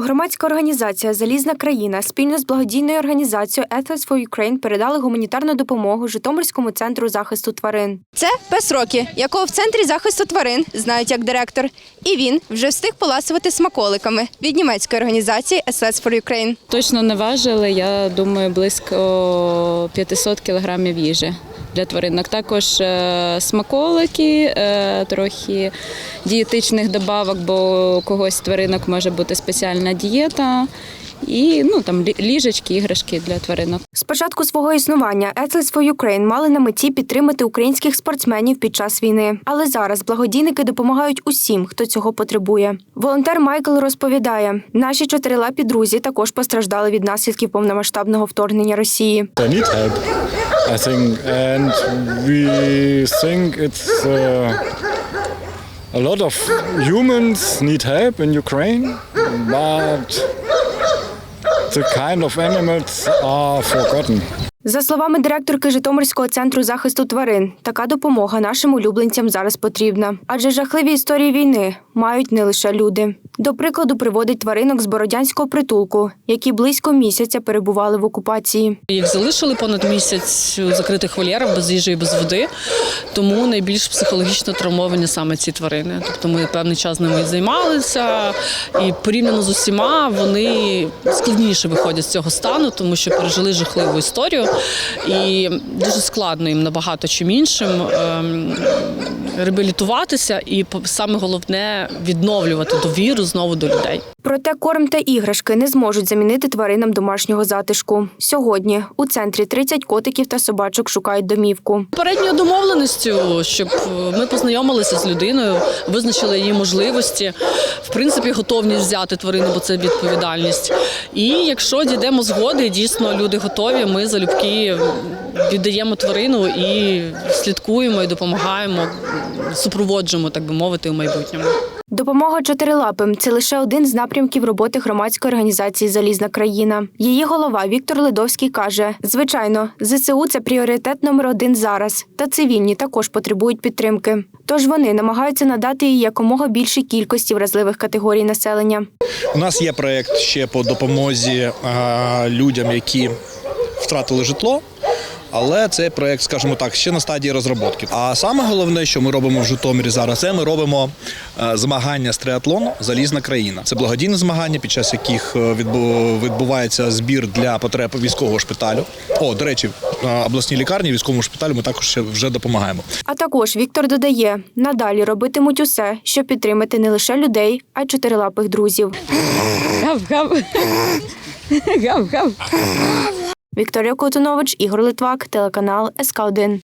Громадська організація Залізна країна спільно з благодійною організацією Athletes for Ukraine передали гуманітарну допомогу Житомирському центру захисту тварин. Це пес Рокі, якого в центрі захисту тварин знають як директор. І він вже встиг поласувати смаколиками від німецької організації Athletes for Ukraine. Точно не важили, я думаю, близько 500 кілограмів їжі для тваринок. Також е, смаколики, е, трохи дієтичних добавок, бо у когось з тваринок може бути спеціальна дієта. І ну там лі- ліжечки, іграшки для тваринок. З початку свого існування Athletes for Ukraine мали на меті підтримати українських спортсменів під час війни. Але зараз благодійники допомагають усім, хто цього потребує. Волонтер Майкл розповідає: наші чотирилапі друзі також постраждали від наслідків повномасштабного вторгнення Росії. I think, and we think it's uh, a lot of humans need help in Ukraine, but the kind of animals are forgotten. За словами директорки Житомирського центру захисту тварин, така допомога нашим улюбленцям зараз потрібна. Адже жахливі історії війни мають не лише люди. До прикладу, приводить тваринок з бородянського притулку, які близько місяця перебували в окупації. Їх залишили понад місяць у закритих вольєрах без їжі і без води, тому найбільш психологічно травмовані саме ці тварини. Тобто ми певний час з ними займалися, і порівняно з усіма вони складніше виходять з цього стану, тому що пережили жахливу історію, і дуже складно їм набагато чим іншим ем, реабілітуватися, і саме головне відновлювати довіру знову до людей. Проте корм та іграшки не зможуть замінити тваринам домашнього затишку. Сьогодні у центрі 30 котиків та собачок шукають домівку. Попередньою домовленістю, щоб е, ми познайомилися з людиною, визначили її можливості, в принципі, готовність взяти тварину, бо це відповідальність. І якщо дійдемо згоди, дійсно люди готові, ми залюбки віддаємо тварину і слідкуємо і допомагаємо, супроводжуємо, так би мовити, у майбутньому. Допомога чотирилапим це лише один з напрямків роботи громадської організації Залізна країна. Її голова Віктор Ледовський каже: звичайно, ЗСУ це пріоритет номер один зараз, та цивільні також потребують підтримки. Тож вони намагаються надати її якомога більшій кількості вразливих категорій населення. У нас є проєкт ще по допомозі людям, які втратили житло. Але цей проєкт, скажімо так, ще на стадії розробки. А саме головне, що ми робимо в Житомирі зараз, це ми робимо е, змагання з триатлону Залізна країна. Це благодійне змагання, під час яких е, відбувається збір для потреб військового шпиталю. О, до речі, е, обласній лікарні, військовому шпиталю ми також ще вже допомагаємо. А також Віктор додає: надалі робитимуть усе, щоб підтримати не лише людей, а й чотирилапих друзів. Гав-гав. Гав-гав. Вікторія Котунович, Ігор Литвак, телеканал СК 1